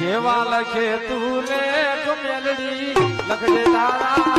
જેવા લખે તું ને જો મેલડી લખજે તારા